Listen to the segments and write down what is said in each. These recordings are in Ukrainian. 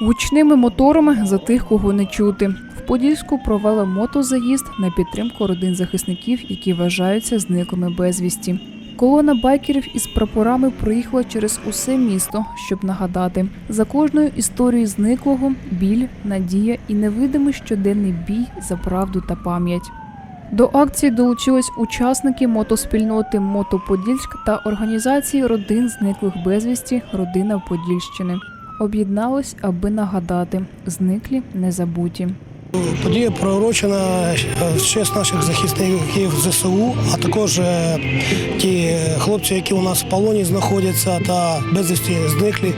Гучними моторами за тих, кого не чути. В Подільську провели мотозаїзд на підтримку родин захисників, які вважаються зниклими безвісті. Колона байкерів із прапорами проїхала через усе місто, щоб нагадати за кожною історією зниклого біль, надія і невидимий щоденний бій за правду та пам'ять. До акції долучились учасники мотоспільноти Мотоподільськ та організації родин зниклих безвісті Родина Подільщини. Об'єднались, аби нагадати зниклі не забуті. Подія приурочена е, в честь наших захисників ЗСУ, а також е, ті хлопці, які у нас в полоні знаходяться та безвісті зниклі.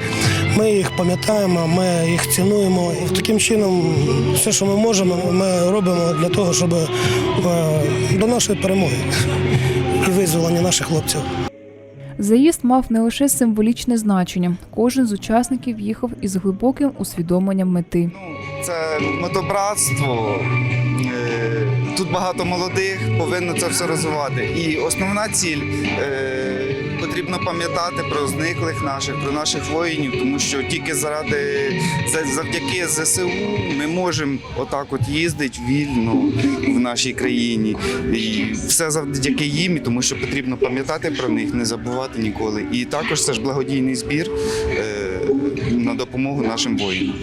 Ми їх пам'ятаємо, ми їх цінуємо. І таким чином, все, що ми можемо, ми робимо для того, щоб е, до нашої перемоги і визволення наших хлопців. Заїзд мав не лише символічне значення. Кожен з учасників їхав із глибоким усвідомленням мети. Це мотобратство. е, Тут багато молодих, повинно це все розвивати. І основна ціль е, потрібно пам'ятати про зниклих наших, про наших воїнів, тому що тільки заради завдяки ЗСУ ми можемо отак от їздити вільно в нашій країні. І все завдяки їм, тому що потрібно пам'ятати про них, не забувати ніколи. І також це ж благодійний збір е, на допомогу нашим воїнам.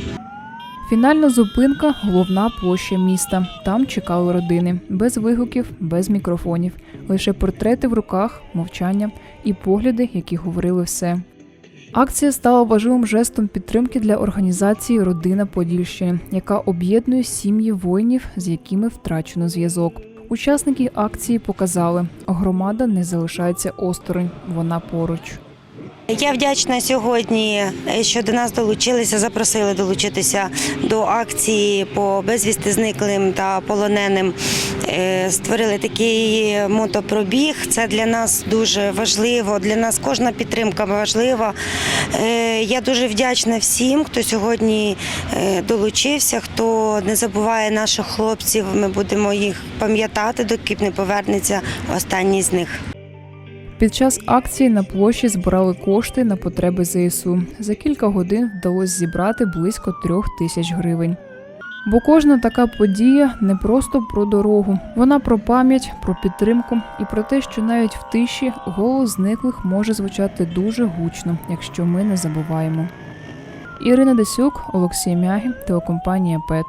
Фінальна зупинка головна площа міста. Там чекали родини без вигуків, без мікрофонів, лише портрети в руках, мовчання і погляди, які говорили все. Акція стала важливим жестом підтримки для організації Родина Подільщини, яка об'єднує сім'ї воїнів, з якими втрачено зв'язок. Учасники акції показали, громада не залишається осторонь, вона поруч. Я вдячна сьогодні, е, що до нас долучилися, запросили долучитися до акції по безвісти зниклим та полоненим. Е, Створили такий мотопробіг. Це для нас дуже важливо. Для нас кожна підтримка важлива. Е, Я дуже вдячна всім, хто сьогодні долучився, хто не забуває наших хлопців. Ми будемо їх пам'ятати, доки не повернеться останній з них. Під час акції на площі збирали кошти на потреби ЗСУ. За кілька годин вдалося зібрати близько трьох тисяч гривень. Бо кожна така подія не просто про дорогу, вона про пам'ять, про підтримку і про те, що навіть в тиші голос зниклих може звучати дуже гучно, якщо ми не забуваємо. Ірина Десюк, Олексій Мягі, телекомпанія ПЕТ.